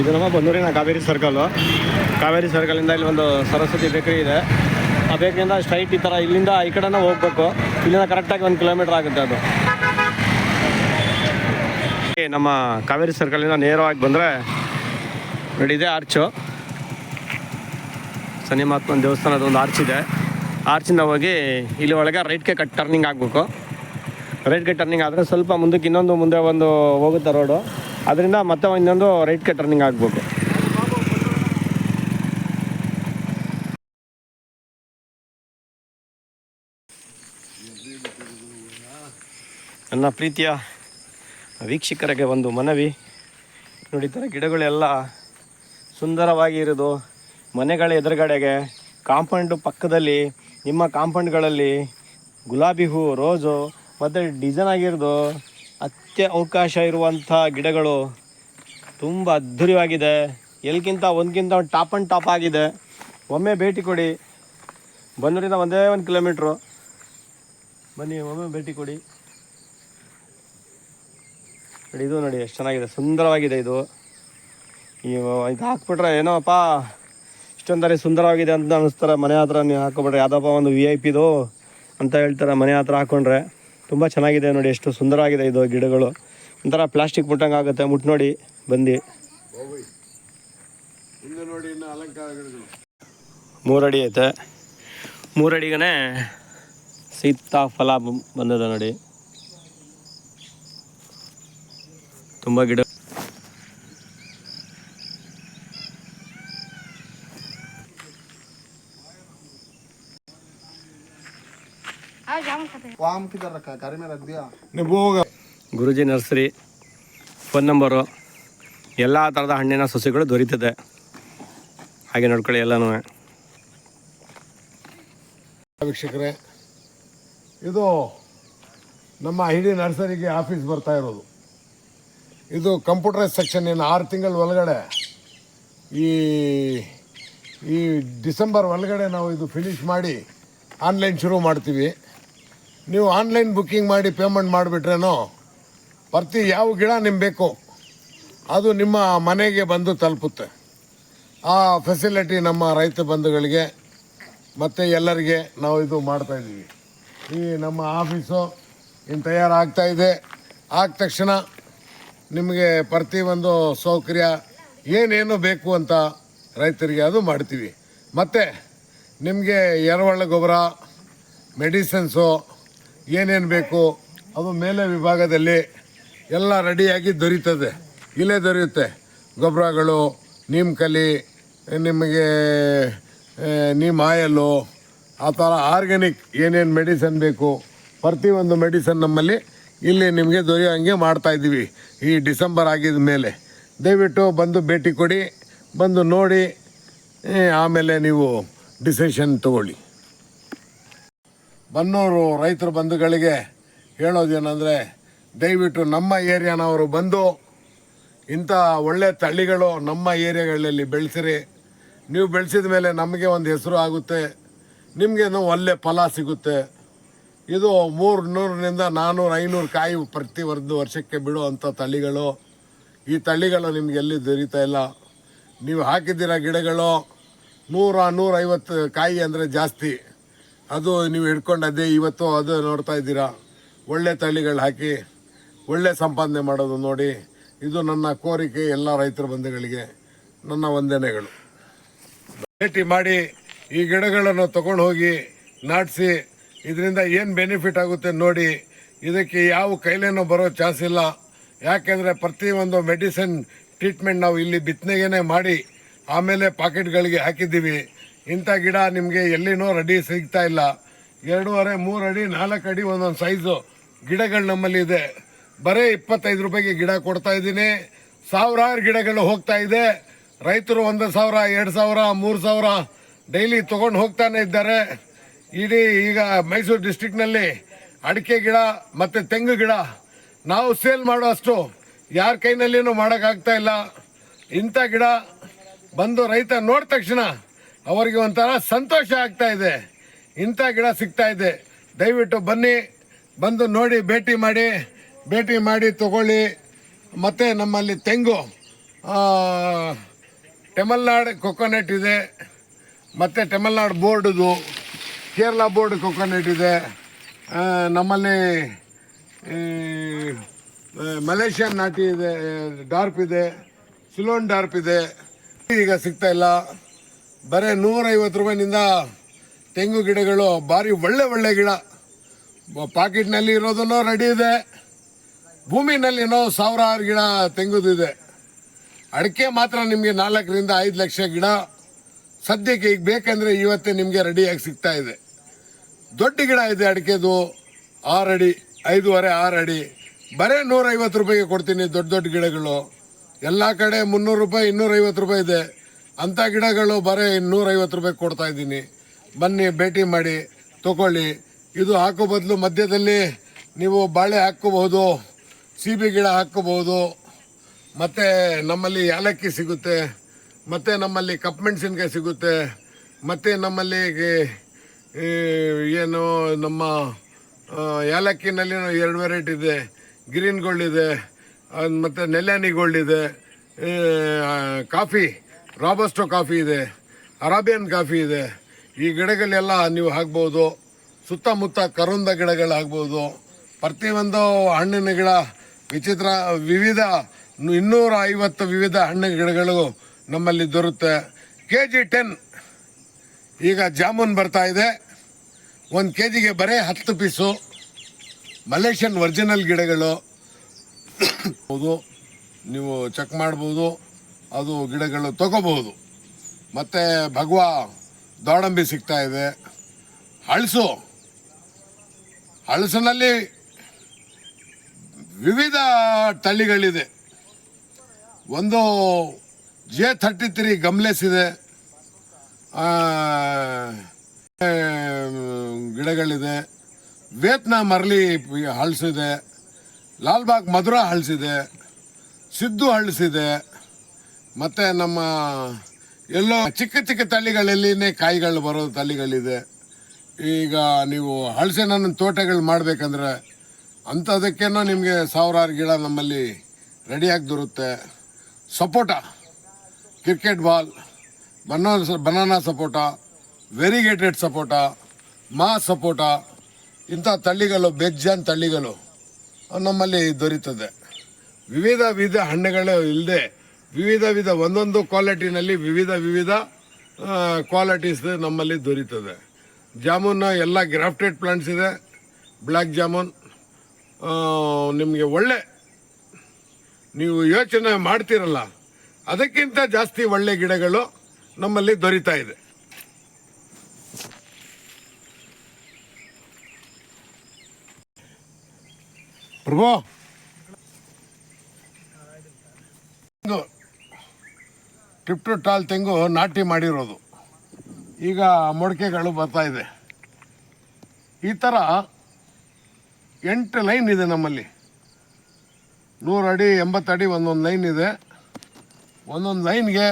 ಇದು ನಮ್ಮ ಬನ್ನೂರಿನ ಕಾವೇರಿ ಸರ್ಕಲ್ಲು ಕಾವೇರಿ ಸರ್ಕಲಿಂದ ಇಲ್ಲಿ ಒಂದು ಸರಸ್ವತಿ ಬೇಕರಿ ಇದೆ. ಆ ಬೇಕರಿಯಿಂದ ಸ್ಟ್ರೈಟ್ ಈ ಥರ ಇಲ್ಲಿಂದ ಈ ಕಡೆನೇ ಹೋಗ್ಬೇಕು. ಇಲ್ಲಿಂದ ಕರೆಕ್ಟಾಗಿ ಒಂದು ಕಿಲೋಮೀಟ್ರ್ ಆಗುತ್ತೆ ಅದು. ನಮ್ಮ ಕಾವೇರಿ ಸರ್ಕಲಿಂದ ನೇರವಾಗಿ ಬಂದರೆ ಇದೆ ಆರ್ಚು ಶನಿ ಮಹಾತ್ಮನ ದೇವಸ್ಥಾನದ ಒಂದು ಆರ್ಚ್ ಇದೆ. ಆರ್ಚಿಂದ ಹೋಗಿ ಇಲ್ಲಿ ಒಳಗೆ ರೈಟ್ಗೆ ಕಟ್ ಟರ್ನಿಂಗ್ ಆಗಬೇಕು. ರೈಟ್ಗೆ ಟರ್ನಿಂಗ್ ಆದರೆ ಸ್ವಲ್ಪ ಮುಂದಕ್ಕೆ ಇನ್ನೊಂದು ಮುಂದೆ ಒಂದು ಹೋಗುತ್ತೆ ರೋಡು ಅದರಿಂದ ಮತ್ತೆ ಇನ್ನೊಂದು ರೈಟ್ ಕಟ್ ಟರ್ನಿಂಗ್ ಆಗಬೇಕು ನನ್ನ ಪ್ರೀತಿಯ ವೀಕ್ಷಕರಿಗೆ ಒಂದು ಮನವಿ. ನೋಡಿ ಥರ ಗಿಡಗಳೆಲ್ಲ ಸುಂದರವಾಗಿ ಇರೋದು. ಮನೆಗಳ ಎದುರುಗಡೆಗೆ ಕಾಂಪೌಂಡ್ ಪಕ್ಕದಲ್ಲಿ, ನಿಮ್ಮ ಕಾಂಪೌಂಡ್ಗಳಲ್ಲಿ ಗುಲಾಬಿ ಹೂ, ರೋಸು, ಮತ್ತು ಡಿಸೈನ್ ಆಗಿರೋದು. ಅತ್ಯ ಅವಕಾಶ ಇರುವಂಥ ಗಿಡಗಳು ತುಂಬ ಅದ್ಧೂರಿಯಾಗಿದೆ. ಎಲ್ಲಿಗಿಂತ ಒಂದ್ಗಿಂತ ಒಂದು ಟಾಪ್ ಆ್ಯಂಡ್ ಟಾಪ್ ಆಗಿದೆ. ಒಮ್ಮೆ ಭೇಟಿ ಕೊಡಿ. ಬಂದೂರಿಂದ ಒಂದೇ ಒಂದು ಕಿಲೋಮೀಟ್ರು. ಬನ್ನಿ, ಒಮ್ಮೆ ಭೇಟಿ ಕೊಡಿ. ನೋಡಿ, ಇದು ನೋಡಿ, ಎಷ್ಟು ಚೆನ್ನಾಗಿದೆ. ಸುಂದರವಾಗಿದೆ ಇದು. ಈ ಇದು ಹಾಕ್ಬಿಟ್ರೆ ಏನೋಪ್ಪ? ಇಷ್ಟೊಂದರೆ ಸುಂದರವಾಗಿದೆ ಅಂತ ಅನ್ನಿಸ್ತಾರೆ ಮನೆ ಹತ್ರ ನೀವು ಹಾಕೊಬಿಟ್ರೆ ಯಾವುದಪ್ಪ ಒಂದು ವಿ ಐ ಪಿದು ಅಂತ ಹೇಳ್ತಾರೆ ಮನೆ ಹತ್ರ ಹಾಕೊಂಡ್ರೆ. ತುಂಬ ಚೆನ್ನಾಗಿದೆ ನೋಡಿ, ಎಷ್ಟು ಸುಂದರವಾಗಿದೆ ಇದು ಗಿಡಗಳು. ಒಂಥರ ಪ್ಲಾಸ್ಟಿಕ್ ಮುಟ್ಟಂಗೆ ಆಗುತ್ತೆ. ಮುಟ್ಟು ನೋಡಿ, ಬಂದು. ಮೂರಡಿ ಐತೆ. ಮೂರಡಿಗೇ ಸೀತಾಫಲ ಫಲ ಬಂದಿದೆ ನೋಡಿ. ತುಂಬ ಗಿಡ ಗುರುಜಿ ನರ್ಸರಿ ಫೋನ್ ನಂಬರು ಎಲ್ಲ ಥರದ ಹಣ್ಣಿನ ಸಸಿಗಳು ದೊರೀತದೆ. ಹಾಗೆ ನೋಡ್ಕೊಳ್ಳಿ ಎಲ್ಲನೂ. ವೀಕ್ಷಕರೇ ಇದು ನಮ್ಮ ಹಿಡಿ ನರ್ಸರಿಗೆ ಆಫೀಸ್ ಬರ್ತಾ ಇರೋದು. ಇದು ಕಂಪ್ಯೂಟರೈಸ್ ಸೆಕ್ಷನ್ ಏನು ಆರು ತಿಂಗಳ ಒಳಗಡೆ. ಈ ಈ ಡಿಸೆಂಬರ್ ಒಳಗಡೆ ನಾವು ಇದು ಫಿನಿಷ್ ಮಾಡಿ ಆನ್ಲೈನ್ ಶುರು ಮಾಡ್ತೀವಿ. ನೀವು ಆನ್ಲೈನ್ ಬುಕ್ಕಿಂಗ್ ಮಾಡಿ ಪೇಮೆಂಟ್ ಮಾಡಿಬಿಟ್ರೇನೋ ಪ್ರತಿ ಯಾವ ಗಿಡ ನಿಮ್ಗೆ ಬೇಕು, ಅದು ನಿಮ್ಮ ಮನೆಗೆ ಬಂದು ತಲುಪುತ್ತೆ. ಆ ಫೆಸಿಲಿಟಿ ನಮ್ಮ ರೈತ ಬಂಧುಗಳಿಗೆ, ಮತ್ತು ಎಲ್ಲರಿಗೆ ನಾವು ಇದು ಮಾಡ್ತಾಯಿದ್ದೀವಿ ಈ ನಮ್ಮ ಆಫೀಸು ಇನ್ನು ತಯಾರಾಗ್ತಾ ಇದೆ. ಆದ ತಕ್ಷಣ ನಿಮಗೆ ಪ್ರತಿಯೊಂದು ಸೌಕರ್ಯ, ಏನೇನು ಬೇಕು ಅಂತ ರೈತರಿಗೆ ಅದು ಮಾಡ್ತೀವಿ. ಮತ್ತು ನಿಮಗೆ ಎರೆಹುಳ ಗೊಬ್ಬರ, ಮೆಡಿಸಿನ್ಸು ಏನೇನು ಬೇಕು ಅದು ಮೇಲೆ ವಿಭಾಗದಲ್ಲಿ ಎಲ್ಲ ರೆಡಿಯಾಗಿ ದೊರೀತದೆ. ಇಲ್ಲೇ ದೊರೆಯುತ್ತೆ. ಗೊಬ್ಬರಗಳು ನೀಮ್ಕಲಿ ನಿಮಗೆ ನಿಮ್ಮ ನೀಮ್ ಆಯಲ್ಲು ಆ ಥರ ಆರ್ಗ್ಯಾನಿಕ್ ಏನೇನು ಮೆಡಿಸನ್ ಬೇಕು, ಪ್ರತಿಯೊಂದು ಮೆಡಿಸನ್ ನಮ್ಮಲ್ಲಿ ಇಲ್ಲಿ ನಿಮಗೆ ದೊರೆಯೋ ಹಂಗೆ ಮಾಡ್ತಾಯಿದ್ದೀವಿ ಈ ಡಿಸೆಂಬರ್ ಆಗಿದ ಮೇಲೆ. ದಯವಿಟ್ಟು ಬಂದು ಭೇಟಿ ಕೊಡಿ, ಬಂದು ನೋಡಿ ಆಮೇಲೆ ನೀವು ಡಿಸಿಷನ್ ತಗೊಳ್ಳಿ. ಬನ್ನೂರು ರೈತರ ಬಂಧುಗಳಿಗೆ ಹೇಳೋದೇನೆಂದರೆ, ದಯವಿಟ್ಟು ನಮ್ಮ ಏರಿಯಾನವರು ಬಂದು ಇಂಥ ಒಳ್ಳೆ ತಳಿಗಳು ನಮ್ಮ ಏರಿಯಾಗಳಲ್ಲಿ ಬೆಳೆಸಿರಿ. ನೀವು ಬೆಳೆಸಿದ ಮೇಲೆ ನಮಗೆ ಒಂದು ಹೆಸರು ಆಗುತ್ತೆ. ನಿಮಗೇನು ಒಳ್ಳೆ ಫಲ ಸಿಗುತ್ತೆ. ಇದು ಮೂರು ನೂರರಿಂದ ನಾನ್ನೂರು ಐನೂರು ಕಾಯಿ ಪ್ರತಿ ಒಂದು ವರ್ಷಕ್ಕೆ ಬಿಡುವಂಥ ತಳಿಗಳು. ಈ ತಳಿಗಳು ನಿಮ್ಗೆ ಎಲ್ಲಿ ದೊರೀತಾ ಇಲ್ಲ. ನೀವು ಹಾಕಿದ್ದೀರ ಗಿಡಗಳು, ನೂರ ನೂರೈವತ್ತು ಕಾಯಿ ಅಂದರೆ ಜಾಸ್ತಿ. ಅದು ನೀವು ಹಿಡ್ಕೊಂಡು ಅದೇ ಇವತ್ತು ಅದು ನೋಡ್ತಾ ಇದ್ದೀರಾ. ಒಳ್ಳೆ ತಳಿಗಳು ಹಾಕಿ, ಒಳ್ಳೆ ಸಂಪಾದನೆ ಮಾಡೋದು ನೋಡಿ. ಇದು ನನ್ನ ಕೋರಿಕೆ ಎಲ್ಲ ರೈತರ ಬಂಧುಗಳಿಗೆ. ನನ್ನ ವಂದನೆಗಳು. ಭೇಟಿ ಮಾಡಿ ಈ ಗಿಡಗಳನ್ನು ತಗೊಂಡು ಹೋಗಿ ನಾಟಿಸಿ, ಇದರಿಂದ ಏನು ಬೆನಿಫಿಟ್ ಆಗುತ್ತೆ ನೋಡಿ. ಇದಕ್ಕೆ ಯಾವ ಕೈಲೇನೂ ಬರೋ ಚಾನ್ಸ್ ಇಲ್ಲ. ಯಾಕೆಂದರೆ ಪ್ರತಿಯೊಂದು ಮೆಡಿಸಿನ್ ಟ್ರೀಟ್ಮೆಂಟ್ ನಾವು ಇಲ್ಲಿ ಬಿತ್ತನೆಗೇನೆ ಮಾಡಿ, ಆಮೇಲೆ ಪಾಕೆಟ್ಗಳಿಗೆ ಹಾಕಿದ್ದೀವಿ. ಇಂಥ ಗಿಡ ನಿಮಗೆ ಎಲ್ಲಿನೂ ರೆಡಿ ಸಿಗ್ತಾ ಇಲ್ಲ. ಎರಡೂವರೆ ಮೂರು ಅಡಿ ನಾಲ್ಕು ಅಡಿ ಒಂದೊಂದು ಸೈಜು ಗಿಡಗಳು ನಮ್ಮಲ್ಲಿ ಇದೆ. ಬರೀ ಇಪ್ಪತ್ತೈದು ರೂಪಾಯಿಗೆ ಗಿಡ ಕೊಡ್ತಾ ಇದ್ದೀನಿ. ಸಾವಿರಾರು ಗಿಡಗಳು ಹೋಗ್ತಾ ಇದೆ. ರೈತರು ಒಂದು ಸಾವಿರ, ಎರಡು ಸಾವಿರ, ಮೂರು ಸಾವಿರ ಡೈಲಿ ತಗೊಂಡು ಹೋಗ್ತಾನೆ ಇದ್ದಾರೆ. ಇಡೀ ಈಗ ಮೈಸೂರು ಡಿಸ್ಟಿಕ್ನಲ್ಲಿ ಅಡಿಕೆ ಗಿಡ ಮತ್ತು ತೆಂಗು ಗಿಡ ನಾವು ಸೇಲ್ ಮಾಡೋಷ್ಟು ಯಾರ ಕೈನಲ್ಲಿನೂ ಮಾಡೋಕ್ಕಾಗ್ತಾ ಇಲ್ಲ. ಇಂಥ ಗಿಡ ಬಂದು ರೈತ ನೋಡಿದ ತಕ್ಷಣ ಅವರಿಗೆ ಒಂಥರ ಸಂತೋಷ ಆಗ್ತಾ ಇದೆ. ಇಂಥ ಗಿಡ ಸಿಗ್ತಾ ಇದೆ. ದಯವಿಟ್ಟು ಬನ್ನಿ, ಬಂದು ನೋಡಿ, ಭೇಟಿ ಮಾಡಿ ಭೇಟಿ ಮಾಡಿ ತಗೊಳ್ಳಿ. ಮತ್ತು ನಮ್ಮಲ್ಲಿ ತೆಂಗು ಟೆಮಲ್ನಾಡ್ ಕೊಕೊನೆಟ್ ಇದೆ. ಮತ್ತು ಟೆಮಲ್ನಾಡ್ ಬೋರ್ಡ್ದು, ಕೇರಳ ಬೋರ್ಡ್ ಕೊಕೊನೆಟ್ ಇದೆ. ನಮ್ಮಲ್ಲಿ ಮಲೇಷಿಯನ್ ನಾಟಿ ಇದೆ ಡಾರ್ಪ್ ಇದೆ, ಸಿಲೋನ್ ಡಾರ್ಪ್ ಇದೆ. ಈಗ ಸಿಗ್ತಾ ಇಲ್ಲ. ಬರೀ ನೂರೈವತ್ತು ರೂಪಾಯಿನಿಂದ ತೆಂಗು ಗಿಡಗಳು, ಭಾರಿ ಒಳ್ಳೆ ಒಳ್ಳೆ ಗಿಡ. ಪಾಕೆಟ್ನಲ್ಲಿ ಇರೋದನ್ನು ರೆಡಿ ಇದೆ. ಭೂಮಿನಲ್ಲಿನೋ ಸಾವಿರಾರು ಗಿಡ ತೆಂಗುದಿದೆ. ಅಡಿಕೆ ಮಾತ್ರ ನಿಮಗೆ ನಾಲ್ಕರಿಂದ ಐದು ಲಕ್ಷ ಗಿಡ. ಸದ್ಯಕ್ಕೆ ಈಗ ಬೇಕಂದರೆ ಇವತ್ತೇ ನಿಮಗೆ ರೆಡಿಯಾಗಿ ಸಿಗ್ತಾ ಇದೆ. ದೊಡ್ಡ ಗಿಡ ಇದೆ ಅಡಿಕೆದು. ಆರು ಅಡಿ, ಐದೂವರೆ, ಆರು ಅಡಿ. ಬರೀ ನೂರೈವತ್ತು ರೂಪಾಯಿಗೆ ಕೊಡ್ತೀನಿ ದೊಡ್ಡ ದೊಡ್ಡ ಗಿಡಗಳು. ಎಲ್ಲ ಕಡೆ ಮುನ್ನೂರು ರೂಪಾಯಿ, ಇನ್ನೂರೈವತ್ತು ರೂಪಾಯಿ ಇದೆ. ಅಂಥ ಗಿಡಗಳು ಬರೀ ಇನ್ನೂರೈವತ್ತು ರೂಪಾಯಿ ಕೊಡ್ತಾ ಇದ್ದೀನಿ. ಬನ್ನಿ, ಭೇಟಿ ಮಾಡಿ, ತಗೊಳ್ಳಿ. ಇದು ಹಾಕೋ ಬದಲು ಮಧ್ಯದಲ್ಲಿ ನೀವು ಬಾಳೆ ಹಾಕ್ಕೋಬಹುದು, ಸೀಬೆ ಗಿಡ ಹಾಕ್ಕೋಬಹುದು, ಮತ್ತು ನಮ್ಮಲ್ಲಿ ಏಲಕ್ಕಿ ಸಿಗುತ್ತೆ, ಮತ್ತು ನಮ್ಮಲ್ಲಿ ಕಪ್ ಮೆಣಸಿನ್ಕಾಯಿ ಸಿಗುತ್ತೆ, ಮತ್ತು ನಮ್ಮಲ್ಲಿ ಏನು ನಮ್ಮ ಏಲಕ್ಕಿನಲ್ಲಿ ಎರಡು ವೆರೈಟಿ ಇದೆ. ಗ್ರೀನ್ ಗೋಲ್ಡ್ ಇದೆ ಮತ್ತು ನೆಲ್ಯಾನಿ ಗೋಲ್ಡ್ ಇದೆ ಕಾಫಿ. ರಾಬಸ್ಟೋ ಕಾಫಿ ಇದೆ, ಅರಾಬಿಯನ್ ಕಾಫಿ ಇದೆ. ಈ ಗಿಡಗಳೆಲ್ಲ ನೀವು ಹಾಕ್ಬೋದು. ಸುತ್ತಮುತ್ತ ಕರುಂದ ಗಿಡಗಳು ಆಗ್ಬೋದು ಪ್ರತಿಯೊಂದು ಹಣ್ಣಿನ ಗಿಡ, ವಿಚಿತ್ರ, ವಿವಿಧ, ಇನ್ನೂರ ಐವತ್ತು ವಿವಿಧ ಹಣ್ಣಿನ ಗಿಡಗಳು ನಮ್ಮಲ್ಲಿ ದೊರುತ್ತೆ. K G ten. ಈಗ ಜಾಮೂನ್ ಬರ್ತಾ ಇದೆ. ಒಂದು ಕೆ ಜಿಗೆ ಬರೇ ಹತ್ತು ಪೀಸು. ಮಲೇಷಿಯನ್ ಒರಿಜಿನಲ್ ಗಿಡಗಳು. ನೀವು ಚೆಕ್ ಮಾಡ್ಬೋದು. ಅದು ಗಿಡಗಳು ತಗೋಬಹುದು. ಮತ್ತು ಭಗವಾ ದಾಡಂಬಿ ಸಿಗ್ತಾ ಇದೆ. ಹಳಸು. ಹಳಸಿನಲ್ಲಿ ವಿವಿಧ ತಳಿಗಳಿದೆ. ಒಂದು ಜೆ ಥರ್ಟಿ ತ್ರೀ ಗಮ್ಲೆಸ್ ಇದೆ ಗಿಡಗಳಿದೆ. ವೇತ್ನ ಮರಳಿ ಹಳಸಿದೆ ಲಾಲ್ಬಾಗ್ ಮಧುರ ಹಳಸಿದೆ ಸಿದ್ದು ಹಳಸಿದೆ ಮತ್ತು ನಮ್ಮ ಎಲ್ಲೋ ಚಿಕ್ಕ ಚಿಕ್ಕ ತಳಿಗಳಲ್ಲಿನೇ ಕಾಯಿಗಳು ಬರೋ ತಳಿಗಳಿದೆ. ಈಗ ನೀವು ಹಳಸಿನ ತೋಟಗಳು ಮಾಡಬೇಕಂದ್ರೆ ಅಂಥದಕ್ಕೇನೋ ನಿಮಗೆ ಸಾವಿರಾರು ಗಿಡ ನಮ್ಮಲ್ಲಿ ರೆಡಿಯಾಗಿ ದೊರುತ್ತೆ sapota cricket ball banana banana sapota variegated sapota, ಮಾ ಸಪೋಟ, ಇಂಥ ತಳ್ಳಿಗಳು ಬೆಜ್ಜಾನ್ ತಳ್ಳಿಗಳು ನಮ್ಮಲ್ಲಿ ದೊರೀತದೆ. ವಿವಿಧ ವಿವಿಧ ಹಣ್ಣುಗಳು ಇಲ್ಲದೆ ವಿವಿಧ ವಿಧ, ಒಂದೊಂದು ಕ್ವಾಲಿಟಿನಲ್ಲಿ ವಿವಿಧ ವಿವಿಧ ಕ್ವಾಲಿಟೀಸ್ ನಮ್ಮಲ್ಲಿ ದೊರೀತದೆ. ಜಾಮೂನ್ ಎಲ್ಲ ಗ್ರಾಫ್ಟೆಡ್ ಪ್ಲಾಂಟ್ಸ್ ಇದೆ. ಬ್ಲ್ಯಾಕ್ ಜಾಮೂನ್. ನಿಮಗೆ ಒಳ್ಳೆ, ನೀವು ಯೋಚನೆ ಮಾಡ್ತಿರಲ್ಲ, ಅದಕ್ಕಿಂತ ಜಾಸ್ತಿ ಒಳ್ಳೆ ಗಿಡಗಳು ನಮ್ಮಲ್ಲಿ ದೊರೀತಾ ಇದೆ. ಪ್ರಭು. ತೆಂಗು ಟಿಪ್ ಟು ಟಾಲ್ ತೆಂಗು ನಾಟಿ ಮಾಡಿರೋದು. ಈಗ ಮೊಡಕೆಗಳು ಬರ್ತಾ ಇದೆ. ಈ ಥರ ಎಂಟು ಲೈನ್ ಇದೆ ನಮ್ಮಲ್ಲಿ. ನೂರು ಅಡಿ, ಎಂಬತ್ತು ಅಡಿ ಒಂದೊಂದು ಲೈನ್ ಇದೆ. ಒಂದೊಂದು ಲೈನ್ಗೆ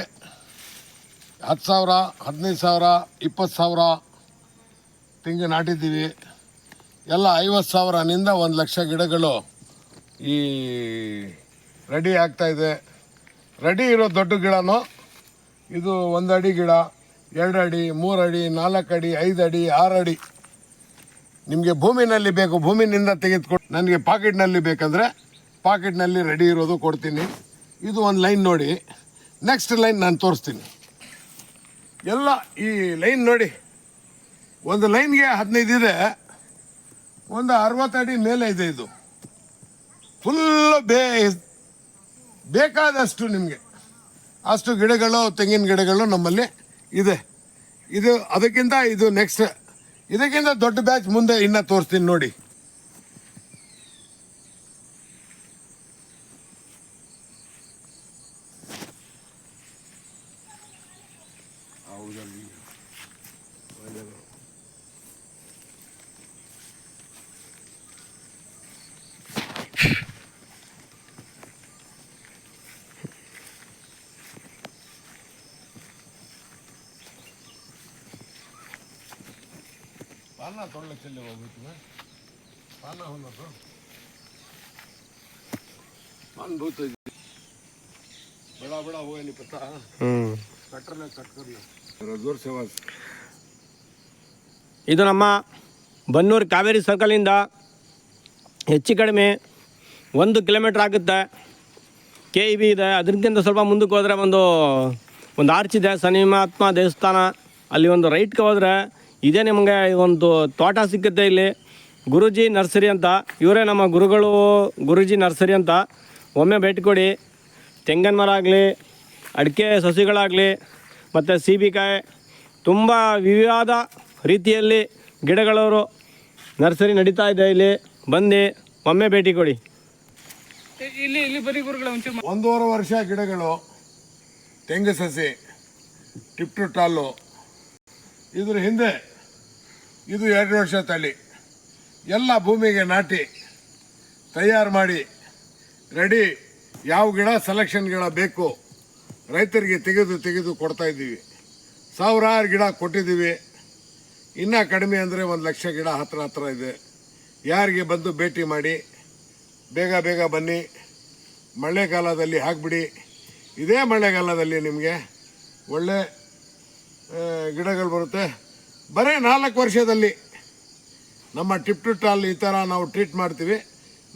ಹತ್ತು ಸಾವಿರ, ಹದಿನೈದು ಸಾವಿರ, ಇಪ್ಪತ್ತು ಸಾವಿರ ತೆಂಗು ನಾಟಿದ್ದೀವಿ. ಎಲ್ಲ ಐವತ್ತು ಸಾವಿರನಿಂದ ಒಂದು ಲಕ್ಷ ಗಿಡಗಳು ಈ ರೆಡಿ ಆಗ್ತಾಯಿದೆ ರೆಡಿ ಇರೋ ದೊಡ್ಡ ಗಿಡನೂ ಇದು ಒಂದು ಅಡಿ ಗಿಡ ಎರಡು ಅಡಿ ಮೂರು ಅಡಿ ನಾಲ್ಕು ಅಡಿ ಐದು ಅಡಿ ಆರು ಅಡಿ ನಿಮಗೆ ಭೂಮಿನಲ್ಲಿ ಬೇಕು, ಭೂಮಿನಿಂದ ತೆಗೆದುಕೊಂಡು ನನಗೆ ಪಾಕೆಟ್ನಲ್ಲಿ ಬೇಕಂದರೆ ಪಾಕೆಟ್ನಲ್ಲಿ ರೆಡಿ ಇರೋದು ಕೊಡ್ತೀನಿ. ಇದು ಒಂದು ಲೈನ್ ನೋಡಿ. ನೆಕ್ಸ್ಟ್ ಲೈನ್ ನಾನು ತೋರಿಸ್ತೀನಿ. ಎಲ್ಲ ಈ ಲೈನ್ ನೋಡಿ. ಒಂದು ಲೈನ್ಗೆ ಹದಿನೈದು ಇದೆ. ಒಂದು ಅರವತ್ತು ಅಡಿ ಮೇಲೆ ಇದೆ ಇದು. ಫುಲ್ಲು ಬೇ ಬೇಕಾದಷ್ಟು ನಿಮಗೆ. ಅಷ್ಟು ಗಿಡಗಳು, ತೆಂಗಿನ ಗಿಡಗಳು ನಮ್ಮಲ್ಲಿ ಇದೆ. ಇದು ಅದಕ್ಕಿಂತ ಇದು ನೆಕ್ಸ್ಟ್ ಇದಕ್ಕಿಂತ ದೊಡ್ಡ ಬ್ಯಾಚ್ ಮುಂದೆ ಇನ್ನ ತೋರಿಸ್ತೀನಿ ನೋಡಿ. ಪಾಲನಾ ಬಡ ಬಡ ಪತ್ತ ಇದು ನಮ್ಮ ಬನ್ನೂರು ಕಾವೇರಿ ಸರ್ಕಲಿಂದ ಹೆಚ್ಚು ಕಡಿಮೆ ಒಂದು ಕಿಲೋಮೀಟ್ರ್ ಆಗುತ್ತೆ. ಕೆ ಇ ಬಿ ಇದೆ. ಅದಕ್ಕಿಂತ ಸ್ವಲ್ಪ ಮುಂದಕ್ಕೆ ಹೋದರೆ ಒಂದು ಒಂದು ಆರ್ಚ್ ಇದೆ. ಸನಿಮಾತ್ಮ ದೇವಸ್ಥಾನ. ಅಲ್ಲಿ ಒಂದು ರೈಟ್ಗೆ ಹೋದರೆ ಇದೇ ನಿಮಗೆ ಒಂದು ತೋಟ ಸಿಕ್ಕುತ್ತೆ ಇಲ್ಲಿ. ಗುರುಜಿ ನರ್ಸರಿ ಅಂತ. ಇವರೇ ನಮ್ಮ ಗುರುಗಳು ಗುರುಜಿ ನರ್ಸರಿ ಅಂತ. ಒಮ್ಮೆ ಭೇಟಿ ಕೊಡಿ. ತೆಂಗಿನ ಮರ ಆಗಲಿ ಅಡಿಕೆ ಸಸಿಗಳಾಗಲಿ ಮತ್ತು ಸೀಬಿಕಾಯಿ ತುಂಬ ವಿವಿಧ ರೀತಿಯಲ್ಲಿ ಗಿಡಗಳವರು ನರ್ಸರಿ ನಡೀತಾ ಇದೆ ಇಲ್ಲಿ. ಬಂದು ಒಮ್ಮೆ ಭೇಟಿ ಕೊಡಿ. ಇಲ್ಲಿ ಇಲ್ಲಿ ಬರೀ ಗುರುಗಳ ಒಂದೂವರೆ ವರ್ಷ ಗಿಡಗಳು ತೆಂಗು ಸಸಿ ಟಿಪ್ಟು ಟಾಲು. ಇದ್ರ ಹಿಂದೆ ಇದು ಎರಡು ವರ್ಷ ತಳಿ ಎಲ್ಲ ಭೂಮಿಗೆ ನಾಟಿ, ತಯಾರು ಮಾಡಿ, ರೆಡಿ ಯಾವ ಗಿಡ ಸೆಲೆಕ್ಷನ್ ಗಿಡ ಬೇಕು ರೈತರಿಗೆ ತೆಗೆದು ತೆಗೆದು ಕೊಡ್ತಾ ಇದ್ದೀವಿ. ಸಾವಿರಾರು ಗಿಡ ಕೊಟ್ಟಿದ್ದೀವಿ. ಇನ್ನೂ ಕಡಿಮೆ ಅಂದರೆ ಒಂದು ಲಕ್ಷ ಗಿಡ ಹತ್ರ ಹತ್ರ ಇದೆ. ಯಾರಿಗೆ ಬಂದು ಭೇಟಿ ಮಾಡಿ, ಬೇಗ ಬೇಗ ಬನ್ನಿ. ಮಳೆಗಾಲದಲ್ಲಿ ಹಾಕ್ಬಿಡಿ. ಇದೇ ಮಳೆಗಾಲದಲ್ಲಿ ನಿಮಗೆ ಒಳ್ಳೆ ಗಿಡಗಳು ಬರುತ್ತೆ. ಬರೀ ನಾಲ್ಕು ವರ್ಷದಲ್ಲಿ ನಮ್ಮ ಟಿಪ್ ಟು ಟಾಲ್ ಈ ಥರ ನಾವು ಟ್ರೀಟ್ ಮಾಡ್ತೀವಿ.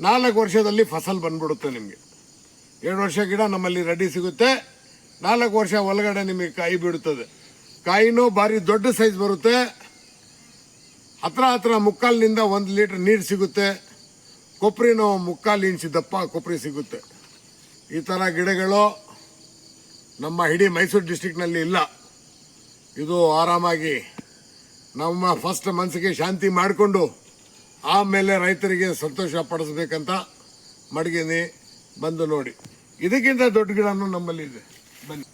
ನಾಲ್ಕು ವರ್ಷದಲ್ಲಿ ಫಸಲ್ ಬಂದ್ಬಿಡುತ್ತೆ ನಿಮಗೆ. ಎರಡು ವರ್ಷ ಗಿಡ ನಮ್ಮಲ್ಲಿ ರೆಡಿ ಸಿಗುತ್ತೆ. ನಾಲ್ಕು ವರ್ಷ ಒಳಗಡೆ ನಿಮಗೆ ಕಾಯಿ ಬಿಡುತ್ತದೆ ಕಾಯಿನೂ ಭಾರಿ ದೊಡ್ಡ ಸೈಜ್ ಬರುತ್ತೆ. ಹತ್ರ ಹತ್ರ ಮುಕ್ಕಾಲಿನಿಂದ ಒಂದು ಲೀಟ್ರ್ ನೀರು ಸಿಗುತ್ತೆ. ಕೊಬ್ಬರಿನೂ ಮುಕ್ಕಾಲು ಇಂಚು ದಪ್ಪ ಕೊಬ್ಬರಿ ಸಿಗುತ್ತೆ. ಈ ಥರ ಗಿಡಗಳು ನಮ್ಮ ಇಡೀ ಮೈಸೂರು ಡಿಸ್ಟಿಕ್ನಲ್ಲಿ ಇಲ್ಲ. ಇದು ಆರಾಮಾಗಿ ನಮ್ಮ ಫಸ್ಟ್ ಮನಸ್ಸಿಗೆ ಶಾಂತಿ ಮಾಡಿಕೊಂಡು ಆಮೇಲೆ ರೈತರಿಗೆ ಸಂತೋಷ ಪಡಿಸ್ಬೇಕಂತ ಮಡಗಿನಿ ಬಂದು ನೋಡಿ. ಇದಕ್ಕಿಂತ ದೊಡ್ಡ ಗಿಡನೂ ನಮ್ಮಲ್ಲಿ ಇದೆ. ಬನ್ನಿ.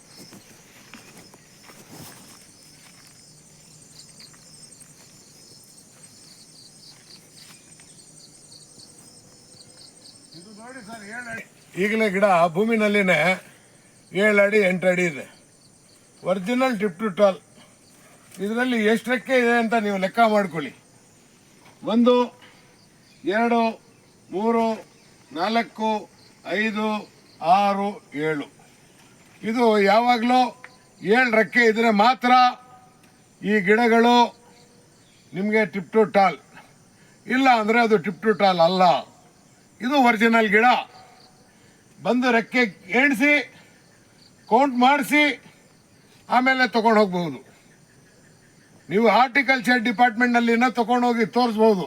ಈಗಲೇ ಗಿಡ ಭೂಮಿನಲ್ಲಿನೇ ಏಳು ಅಡಿ ಎಂಟು ಅಡಿ ಇದೆ. ಒರಿಜಿನಲ್ ಟಿಪ್ ಟು ಟಾಲ್ ಇದರಲ್ಲಿ ಎಷ್ಟು ರೆಕ್ಕೆ ಇದೆ ಅಂತ ನೀವು ಲೆಕ್ಕ ಮಾಡ್ಕೊಳ್ಳಿ. ಒಂದು, ಎರಡು, ಮೂರು, ನಾಲ್ಕು, ಐದು, ಆರು, ಏಳು. ಇದು ಯಾವಾಗಲೂ ಏಳು ರೆಕ್ಕೆ ಇದ್ರೆ ಮಾತ್ರ ಈ ಗಿಡಗಳು ನಿಮಗೆ ಟಿಪ್ ಟು ಟಾಲ್. ಇಲ್ಲ ಅಂದರೆ ಅದು ಟಿಪ್ ಟು ಟಾಲ್ ಅಲ್ಲ. ಇದು ಒರಿಜಿನಲ್ ಗಿಡ. ಬಂದು ರೆಕ್ಕೆ ಎಣಿಸಿ ಕೌಂಟ್ ಮಾಡಿಸಿ, ಆಮೇಲೆ ತೊಗೊಂಡು ಹೋಗ್ಬಹುದು. ನೀವು ಹಾರ್ಟಿಕಲ್ಚರ್ ಡಿಪಾರ್ಟ್ಮೆಂಟ್ನಲ್ಲಿನ ತಗೊಂಡೋಗಿ ತೋರಿಸ್ಬೋದು.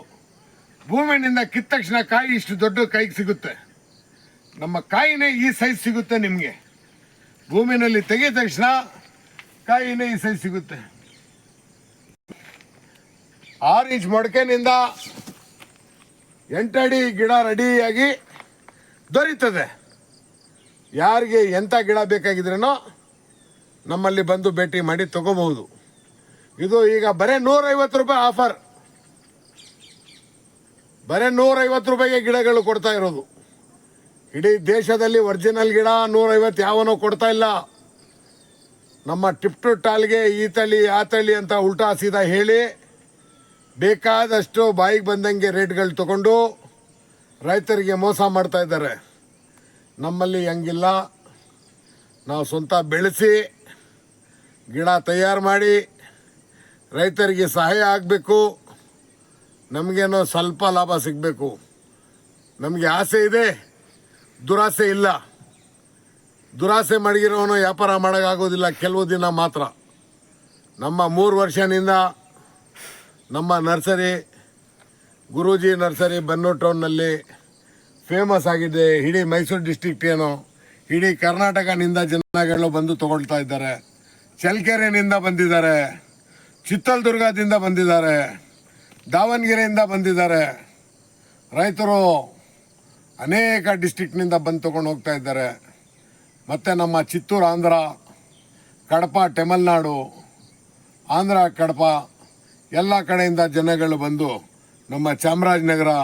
ಭೂಮಿನಿಂದ ಕಿತ್ತ ತಕ್ಷಣ ಕಾಯಿ ಇಷ್ಟು ದೊಡ್ಡ ಕೈಗೆ ಸಿಗುತ್ತೆ. ನಮ್ಮ ಕಾಯಿನೇ ಈ ಸೈಜ್ ಸಿಗುತ್ತೆ ನಿಮಗೆ. ಭೂಮಿನಲ್ಲಿ ತೆಗೆದ ತಕ್ಷಣ ಕಾಯಿನೇ ಈ ಸೈಜ್ ಸಿಗುತ್ತೆ. ಆರು ಇಂಚ್ ಮೊಡಕೆನಿಂದ ಎಂಟಡಿ ಗಿಡ ರೆಡಿಯಾಗಿ ದೊರೀತದೆ. ಯಾರಿಗೆ ಎಂಥ ಗಿಡ ಬೇಕಾಗಿದ್ರೇನೋ ನಮ್ಮಲ್ಲಿ ಬಂದು ಭೇಟಿ ಮಾಡಿ ತಗೋಬಹುದು. ಇದು ಈಗ ಬರೀ ನೂರೈವತ್ತು ರೂಪಾಯಿ ಆಫರ್ ಬರೀ ನೂರೈವತ್ತು ರೂಪಾಯಿಗೆ ಗಿಡಗಳು ಕೊಡ್ತಾ ಇರೋದು. ಇಡೀ ದೇಶದಲ್ಲಿ ಒರಿಜಿನಲ್ ಗಿಡ ನೂರೈವತ್ತು ಯಾವನೋ ಕೊಡ್ತಾ ಇಲ್ಲ. ನಮ್ಮ ಟಿಪ್ ಟು ಟಾಲ್ಗೆ ಈ ತಳಿ, ಆ ತಳಿ ಅಂತ ಉಲ್ಟಾ ಸೀದಾ ಹೇಳಿ ಬೇಕಾದಷ್ಟು ಬಾಯಿಗೆ ಬಂದಂಗೆ ರೇಟ್ಗಳು ತಗೊಂಡು ರೈತರಿಗೆ ಮೋಸ ಮಾಡ್ತಾ ಇದ್ದಾರೆ. ನಮ್ಮಲ್ಲಿ ಹಂಗಿಲ್ಲ. ನಾವು ಸ್ವಂತ ಬೆಳೆಸಿ ಗಿಡ ತಯಾರು ಮಾಡಿ ರೈತರಿಗೆ ಸಹಾಯ ಆಗಬೇಕು. ನಮಗೇನೋ ಸ್ವಲ್ಪ ಲಾಭ ಸಿಗಬೇಕು. ನಮಗೆ ಆಸೆ ಇದೆ. ದುರಾಸೆ ಇಲ್ಲ. ದುರಾಸೆ ಮಡಗಿರೋನು ವ್ಯಾಪಾರ ಮಾಡೋಕ್ಕಾಗೋದಿಲ್ಲ. ಕೆಲವು ದಿನ ಮಾತ್ರ. ನಮ್ಮ ಮೂರು ವರ್ಷದಿಂದ ನಮ್ಮ ನರ್ಸರಿ, ಗುರೂಜಿ ನರ್ಸರಿ ಬನ್ನೂರು ಟೌನ್ನಲ್ಲಿ ಫೇಮಸ್ ಆಗಿದೆ. ಇಡೀ ಮೈಸೂರು ಡಿಸ್ಟಿಕ್ಟ್ ಏನು? ಇಡೀ ಕರ್ನಾಟಕದಿಂದ ಜನಗಳು ಬಂದು ತಗೊಳ್ತಾ ಇದ್ದಾರೆ. ಚಳ್ಳಕೆರೆನಿಂದ ಬಂದಿದ್ದಾರೆ. ಚಿತ್ರದುರ್ಗದಿಂದ ಬಂದಿದ್ದಾರೆ, ದಾವಣಗೆರೆಯಿಂದ ಬಂದಿದ್ದಾರೆ. ರೈತರು ಅನೇಕ ಡಿಸ್ಟಿಕ್ನಿಂದ ಬಂದು ತೊಗೊಂಡು ಹೋಗ್ತಾ ಇದ್ದಾರೆ. ಮತ್ತು ನಮ್ಮ ಚಿತ್ತೂರು ಆಂಧ್ರ, ಕಡಪ, ತಮಿಳ್ನಾಡು, ಆಂಧ್ರ, ಕಡಪ, ಎಲ್ಲ ಕಡೆಯಿಂದ ಜನಗಳು ಬಂದು ನಮ್ಮ ಚಾಮರಾಜನಗರ